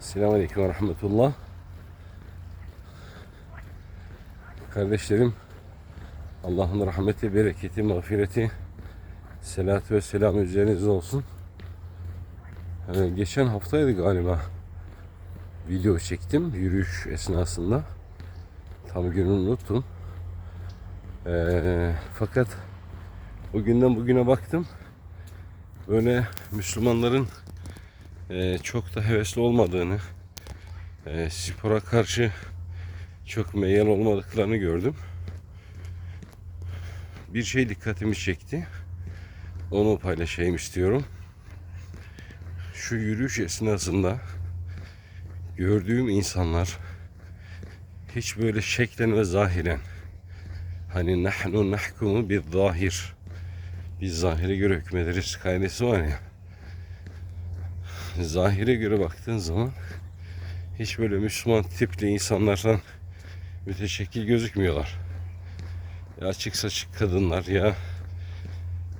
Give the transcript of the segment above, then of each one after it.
Selamünaleyküm ve rahmetullah. Kardeşlerim, Allah'ın rahmeti, bereketi, mağfireti, selatü ve selam üzerinize olsun. Ee, geçen haftaydı galiba video çektim yürüyüş esnasında. Tam gününü unuttum. Ee, fakat o günden bugüne baktım. Böyle Müslümanların e, çok da hevesli olmadığını, e, spora karşı çok meyil olmadıklarını gördüm. Bir şey dikkatimi çekti. Onu paylaşayım istiyorum. Şu yürüyüş esnasında gördüğüm insanlar hiç böyle şeklen ve zahiren hani nahnu nahkumu bir zahir biz zahire göre hükmederiz kaidesi var ya zahire göre baktığın zaman hiç böyle Müslüman tipli insanlardan müteşekkil gözükmüyorlar. Ya açık saçık kadınlar ya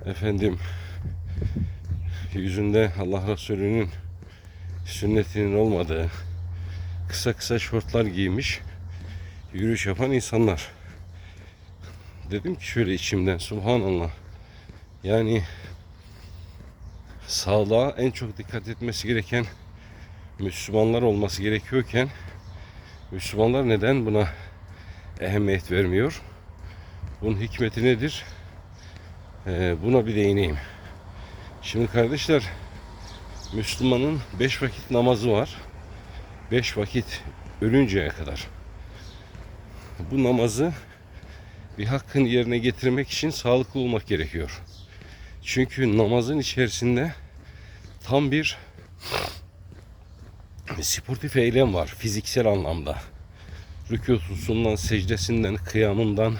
efendim yüzünde Allah Resulü'nün sünnetinin olmadığı kısa kısa şortlar giymiş yürüyüş yapan insanlar. Dedim ki şöyle içimden subhanallah yani sağlığa en çok dikkat etmesi gereken Müslümanlar olması gerekiyorken Müslümanlar neden buna ehemmiyet vermiyor? Bunun hikmeti nedir? Ee, buna bir değineyim. Şimdi kardeşler Müslümanın beş vakit namazı var. Beş vakit ölünceye kadar. Bu namazı bir hakkın yerine getirmek için sağlıklı olmak gerekiyor. Çünkü namazın içerisinde tam bir sportif eylem var fiziksel anlamda. Rükusundan, secdesinden, kıyamından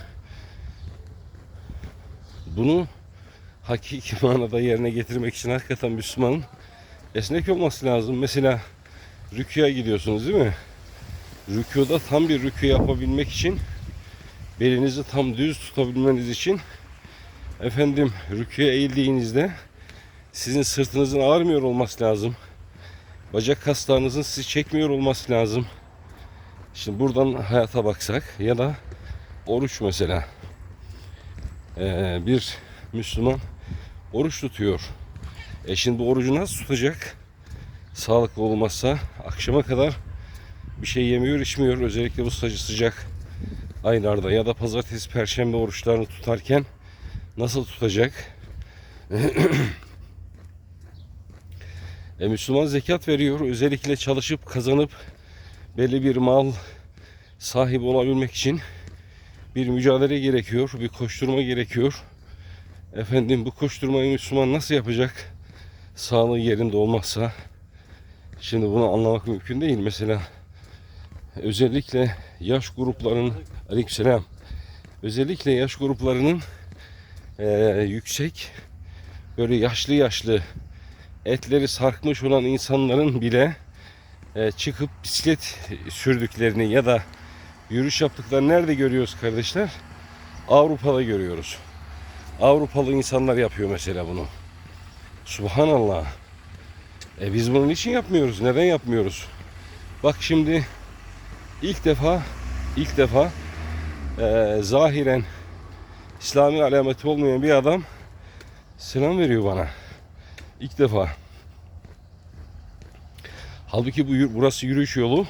bunu hakiki manada yerine getirmek için hakikaten Müslümanın esnek olması lazım. Mesela rüküya gidiyorsunuz değil mi? Rükuda tam bir rükü yapabilmek için belinizi tam düz tutabilmeniz için efendim rüküye eğildiğinizde sizin sırtınızın ağrımıyor olması lazım. Bacak kaslarınızın sizi çekmiyor olması lazım. Şimdi buradan hayata baksak ya da oruç mesela. Ee, bir Müslüman oruç tutuyor. E şimdi orucu nasıl tutacak? Sağlıklı olmazsa akşama kadar bir şey yemiyor içmiyor. Özellikle bu sıcak sıcak aylarda ya da pazartesi perşembe oruçlarını tutarken nasıl tutacak? e, Müslüman zekat veriyor. Özellikle çalışıp kazanıp belli bir mal sahibi olabilmek için bir mücadele gerekiyor, bir koşturma gerekiyor. Efendim bu koşturmayı Müslüman nasıl yapacak? Sağlığı yerinde olmazsa. Şimdi bunu anlamak mümkün değil. Mesela özellikle yaş gruplarının aleykümselam özellikle yaş gruplarının eee, yüksek böyle yaşlı yaşlı etleri sarkmış olan insanların bile eee, çıkıp bisiklet sürdüklerini ya da yürüyüş yaptıklarını nerede görüyoruz kardeşler? Avrupa'da görüyoruz. Avrupalı insanlar yapıyor mesela bunu. Subhanallah. E biz bunun için yapmıyoruz. Neden yapmıyoruz? Bak şimdi ilk defa ilk defa e, zahiren İslami alameti olmayan bir adam selam veriyor bana. İlk defa. Halbuki bu burası yürüyüş yolu.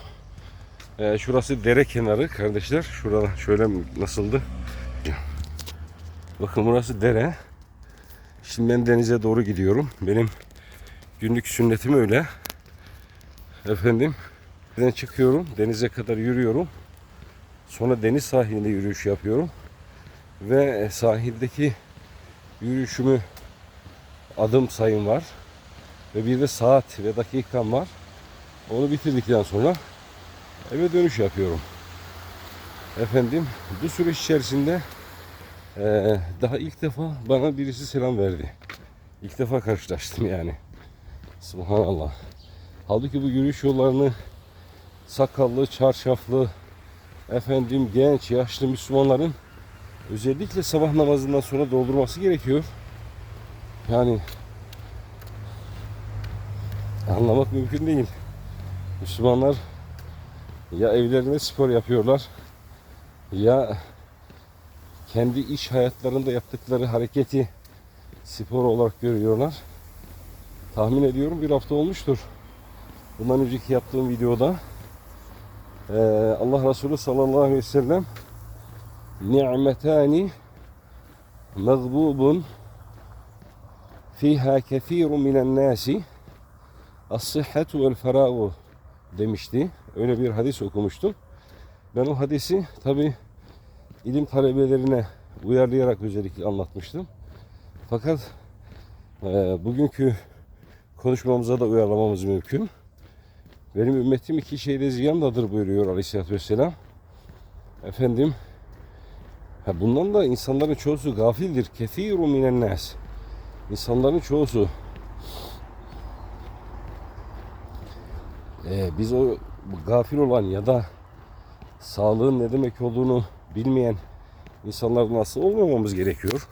E, şurası dere kenarı kardeşler. Şurada şöyle nasıldı? Bakın burası dere. Şimdi ben denize doğru gidiyorum. Benim günlük sünnetim öyle. Efendim. Denizden çıkıyorum. Denize kadar yürüyorum. Sonra deniz sahilinde yürüyüş yapıyorum. Ve sahildeki yürüyüşümü adım sayım var. Ve bir de saat ve dakikam var. Onu bitirdikten sonra eve dönüş yapıyorum. Efendim bu süreç içerisinde ee, daha ilk defa bana birisi selam verdi. İlk defa karşılaştım yani. Subhanallah. Halbuki bu yürüyüş yollarını sakallı, çarşaflı, efendim genç, yaşlı Müslümanların özellikle sabah namazından sonra doldurması gerekiyor. Yani anlamak mümkün değil. Müslümanlar ya evlerinde spor yapıyorlar ya kendi iş hayatlarında yaptıkları hareketi spor olarak görüyorlar. Tahmin ediyorum bir hafta olmuştur. Bundan önceki yaptığım videoda eee, Allah Resulü sallallahu aleyhi ve sellem ni'metani mağbubun fiha kethirun minen nasi as-sıhhatu vel demişti. Öyle bir hadis okumuştum. Ben o hadisi tabi ilim talebelerine uyarlayarak özellikle anlatmıştım. Fakat e, bugünkü konuşmamıza da uyarlamamız mümkün. Benim ümmetim iki şeyde ziyandadır buyuruyor Aleyhisselatü Vesselam. Efendim ha bundan da insanların çoğusu gafildir. Kethiru minen nas. İnsanların çoğusu e, biz o gafil olan ya da sağlığın ne demek olduğunu bilmeyen insanlardan nasıl olmamamız gerekiyor.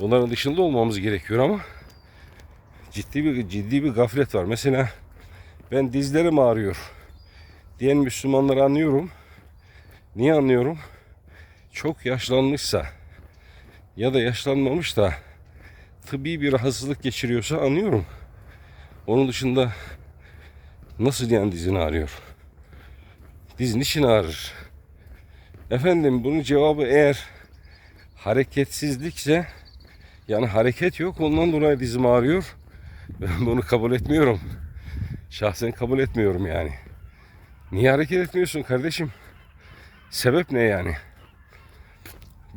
Onların dışında olmamız gerekiyor ama ciddi bir ciddi bir gaflet var. Mesela ben dizlerim ağrıyor diyen Müslümanları anlıyorum. Niye anlıyorum? Çok yaşlanmışsa ya da yaşlanmamış da tıbbi bir rahatsızlık geçiriyorsa anlıyorum. Onun dışında nasıl yani dizin ağrıyor? Diz niçin ağrır? Efendim bunun cevabı eğer hareketsizlikse yani hareket yok ondan dolayı dizim ağrıyor. Ben bunu kabul etmiyorum. Şahsen kabul etmiyorum yani. Niye hareket etmiyorsun kardeşim? Sebep ne yani?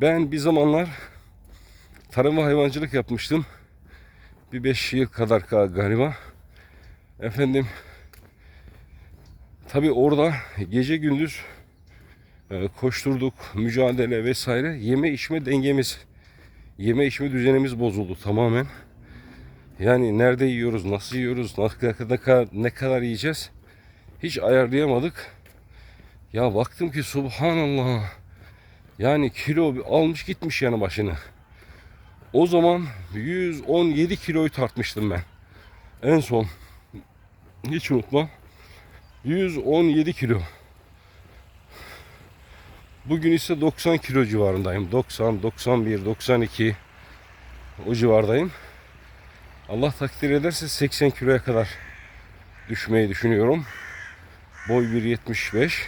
Ben bir zamanlar tarım ve hayvancılık yapmıştım. Bir beş yıl kadar ka- galiba. Efendim tabi orada gece gündüz e, koşturduk, mücadele vesaire. Yeme içme dengemiz, yeme içme düzenimiz bozuldu tamamen. Yani nerede yiyoruz, nasıl yiyoruz, ne kadar, ne kadar yiyeceğiz hiç ayarlayamadık. Ya baktım ki subhanallah yani kilo almış gitmiş yanı başını. O zaman 117 kiloyu tartmıştım ben. En son hiç unutmam. 117 kilo. Bugün ise 90 kilo civarındayım. 90, 91, 92 o civardayım. Allah takdir ederse 80 kiloya kadar düşmeyi düşünüyorum. Boy 1.75.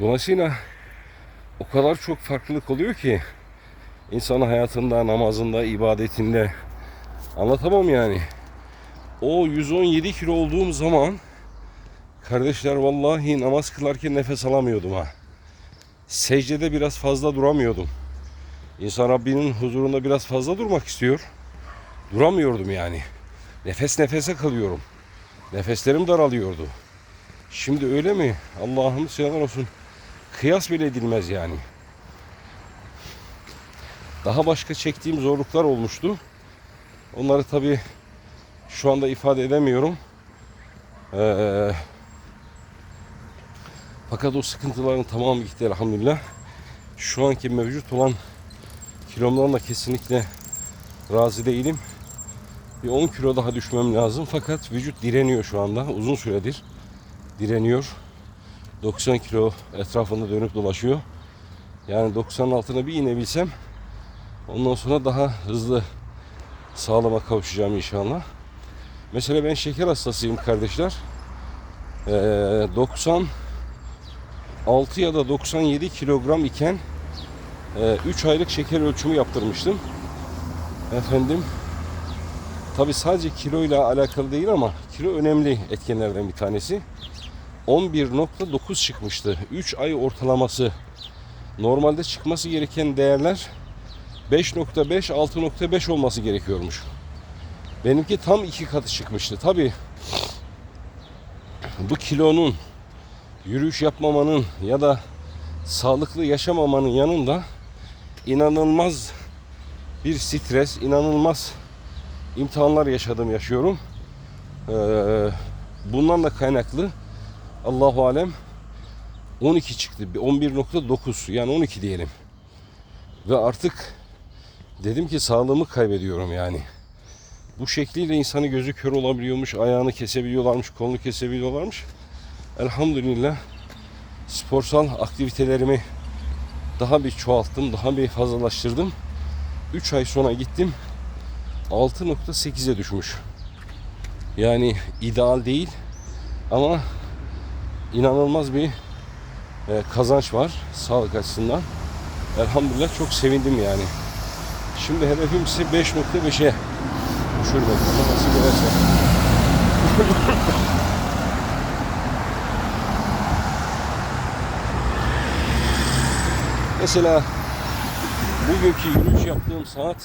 Dolayısıyla o kadar çok farklılık oluyor ki insan hayatında, namazında, ibadetinde anlatamam yani. O 117 kilo olduğum zaman kardeşler vallahi namaz kılarken nefes alamıyordum ha. Secdede biraz fazla duramıyordum. İnsan Rabbinin huzurunda biraz fazla durmak istiyor. Duramıyordum yani. Nefes nefese kalıyorum. Nefeslerim daralıyordu. Şimdi öyle mi? Allah'ım selam olsun. Kıyas bile edilmez yani. Daha başka çektiğim zorluklar olmuştu. Onları tabi şu anda ifade edemiyorum. Ee, fakat o sıkıntıların tamamı gitti elhamdülillah. Şu anki mevcut olan kilomdan da kesinlikle razı değilim. Bir 10 kilo daha düşmem lazım. Fakat vücut direniyor şu anda. Uzun süredir direniyor. 90 kilo etrafında dönüp dolaşıyor. Yani 90'ın altına bir inebilsem ondan sonra daha hızlı sağlama kavuşacağım inşallah. Mesela ben şeker hastasıyım kardeşler. Ee, 96 ya da 97 kilogram iken 3 aylık şeker ölçümü yaptırmıştım. Efendim tabi sadece kiloyla alakalı değil ama kilo önemli etkenlerden bir tanesi. 11.9 çıkmıştı. 3 ay ortalaması. Normalde çıkması gereken değerler 5.5 6.5 olması gerekiyormuş. Benimki tam iki katı çıkmıştı. Tabi bu kilonun yürüyüş yapmamanın ya da sağlıklı yaşamamanın yanında inanılmaz bir stres, inanılmaz imtihanlar yaşadım, yaşıyorum. Ee, bundan da kaynaklı Allahu alem 12 çıktı. 11.9 yani 12 diyelim. Ve artık dedim ki sağlığımı kaybediyorum yani. Bu şekliyle insanı gözü kör olabiliyormuş, ayağını kesebiliyorlarmış, kolunu kesebiliyorlarmış. Elhamdülillah sporsal aktivitelerimi daha bir çoğalttım, daha bir fazlalaştırdım. 3 ay sonra gittim 6.8'e düşmüş. Yani ideal değil ama inanılmaz bir e, kazanç var sağlık açısından. Elhamdülillah çok sevindim yani. Şimdi hedefim ise 5.5'e düşürmek. Nasıl gelirse. Mesela bugünkü yürüyüş yaptığım saat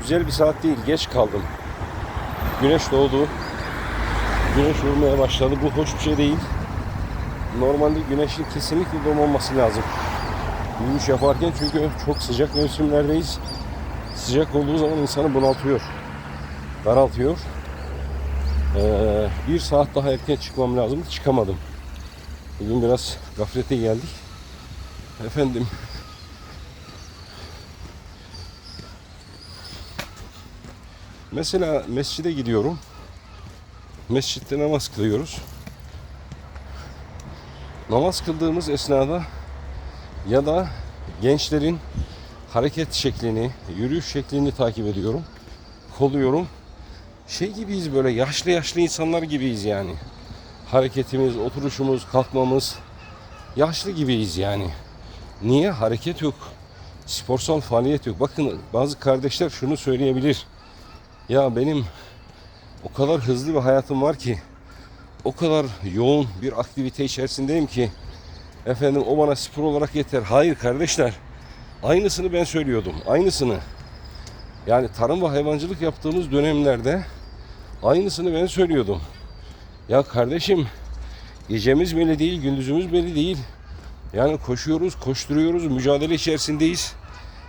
güzel bir saat değil. Geç kaldım. Güneş doğdu. Güneş vurmaya başladı. Bu hoş bir şey değil. Normalde güneşin kesinlikle doğmaması lazım. Yürüyüş yaparken çünkü çok sıcak mevsimlerdeyiz. Sıcak olduğu zaman insanı bunaltıyor. Daraltıyor. Ee, bir saat daha erken çıkmam lazım. Çıkamadım. Bugün biraz gaflete geldik. Efendim Mesela mescide gidiyorum. Mescitte namaz kılıyoruz. Namaz kıldığımız esnada ya da gençlerin hareket şeklini, yürüyüş şeklini takip ediyorum. Koluyorum. Şey gibiyiz böyle yaşlı yaşlı insanlar gibiyiz yani. Hareketimiz, oturuşumuz, kalkmamız yaşlı gibiyiz yani. Niye? Hareket yok. Sporsal faaliyet yok. Bakın bazı kardeşler şunu söyleyebilir. Ya benim o kadar hızlı bir hayatım var ki o kadar yoğun bir aktivite içerisindeyim ki efendim o bana spor olarak yeter. Hayır kardeşler. Aynısını ben söylüyordum. Aynısını. Yani tarım ve hayvancılık yaptığımız dönemlerde aynısını ben söylüyordum. Ya kardeşim gecemiz belli değil, gündüzümüz belli değil. Yani koşuyoruz, koşturuyoruz, mücadele içerisindeyiz.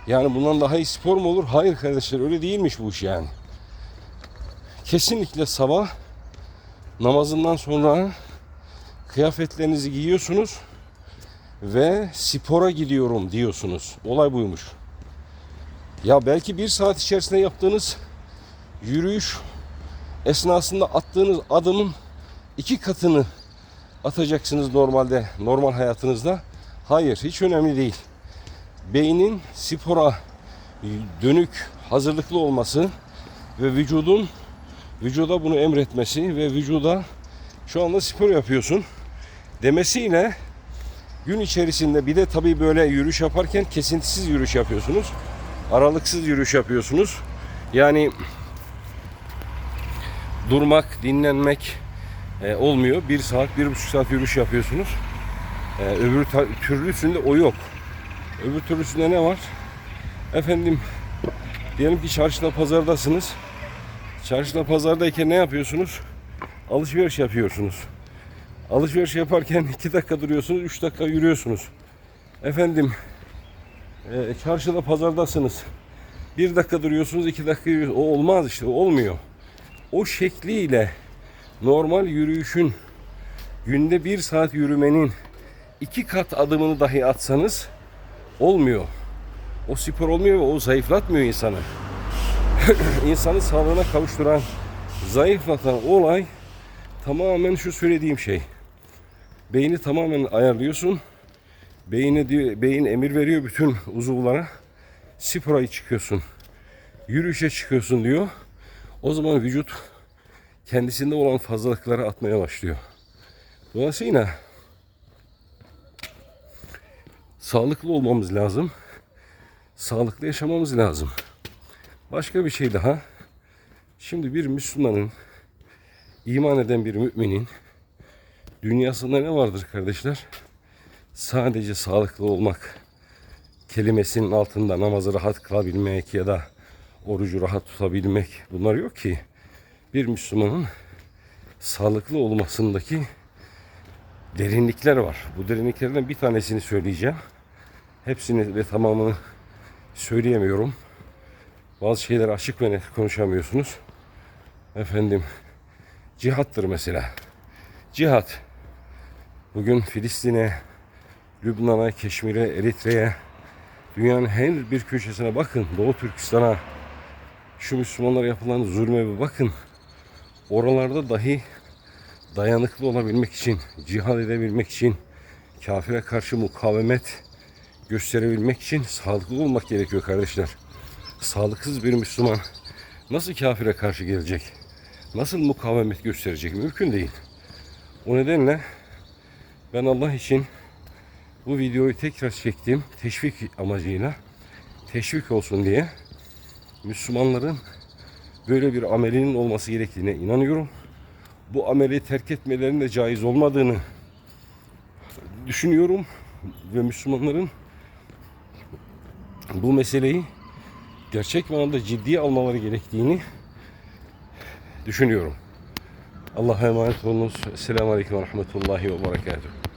Yani bundan daha iyi spor mu olur? Hayır kardeşler öyle değilmiş bu iş yani. Kesinlikle sabah namazından sonra kıyafetlerinizi giyiyorsunuz ve spora gidiyorum diyorsunuz. Olay buymuş. Ya belki bir saat içerisinde yaptığınız yürüyüş esnasında attığınız adımın iki katını atacaksınız normalde, normal hayatınızda. Hayır, hiç önemli değil. Beynin spora dönük hazırlıklı olması ve vücudun vücuda bunu emretmesi ve vücuda şu anda spor yapıyorsun demesiyle gün içerisinde bir de tabii böyle yürüyüş yaparken kesintisiz yürüyüş yapıyorsunuz. Aralıksız yürüyüş yapıyorsunuz. Yani durmak, dinlenmek e, olmuyor. Bir saat, bir buçuk saat yürüyüş yapıyorsunuz. E, öbür türlüsünde o yok. Öbür türlüsünde ne var? Efendim diyelim ki çarşıda pazardasınız. Çarşıda pazardayken ne yapıyorsunuz? Alışveriş yapıyorsunuz. Alışveriş yaparken iki dakika duruyorsunuz, üç dakika yürüyorsunuz. Efendim e, çarşıda pazardasınız. Bir dakika duruyorsunuz, iki dakika yürüyorsunuz. O olmaz işte, olmuyor. O şekliyle normal yürüyüşün günde bir saat yürümenin iki kat adımını dahi atsanız olmuyor. O spor olmuyor ve o zayıflatmıyor insanı. insanı sağlığına kavuşturan, zayıflatan olay tamamen şu söylediğim şey. Beyni tamamen ayarlıyorsun. Beyni diyor, beyin emir veriyor bütün uzuvlara. Spora çıkıyorsun. Yürüyüşe çıkıyorsun diyor. O zaman vücut kendisinde olan fazlalıkları atmaya başlıyor. Dolayısıyla sağlıklı olmamız lazım. Sağlıklı yaşamamız lazım. Başka bir şey daha. Şimdi bir Müslümanın, iman eden bir müminin dünyasında ne vardır kardeşler? Sadece sağlıklı olmak kelimesinin altında namazı rahat kılabilmek ya da orucu rahat tutabilmek bunlar yok ki. Bir Müslümanın sağlıklı olmasındaki derinlikler var. Bu derinliklerden bir tanesini söyleyeceğim. Hepsini ve tamamını söyleyemiyorum. Bazı şeyler açık ve net konuşamıyorsunuz. Efendim cihattır mesela. Cihat. Bugün Filistin'e, Lübnan'a, Keşmir'e, Eritre'ye, dünyanın her bir köşesine bakın. Doğu Türkistan'a Şu Müslümanlara yapılan zulme bir bakın. Oralarda dahi dayanıklı olabilmek için, cihad edebilmek için, kafire karşı mukavemet gösterebilmek için sağlıklı olmak gerekiyor kardeşler. Sağlıksız bir Müslüman nasıl kafire karşı gelecek? Nasıl mukavemet gösterecek? Mümkün değil. O nedenle ben Allah için bu videoyu tekrar çektim. Teşvik amacıyla. Teşvik olsun diye. Müslümanların böyle bir amelinin olması gerektiğine inanıyorum. Bu ameli terk etmelerinin de caiz olmadığını düşünüyorum. Ve Müslümanların bu meseleyi gerçek manada ciddiye almaları gerektiğini düşünüyorum. Allah'a emanet olunuz. Selamun Aleyküm ve Rahmetullahi ve Berekatuhu.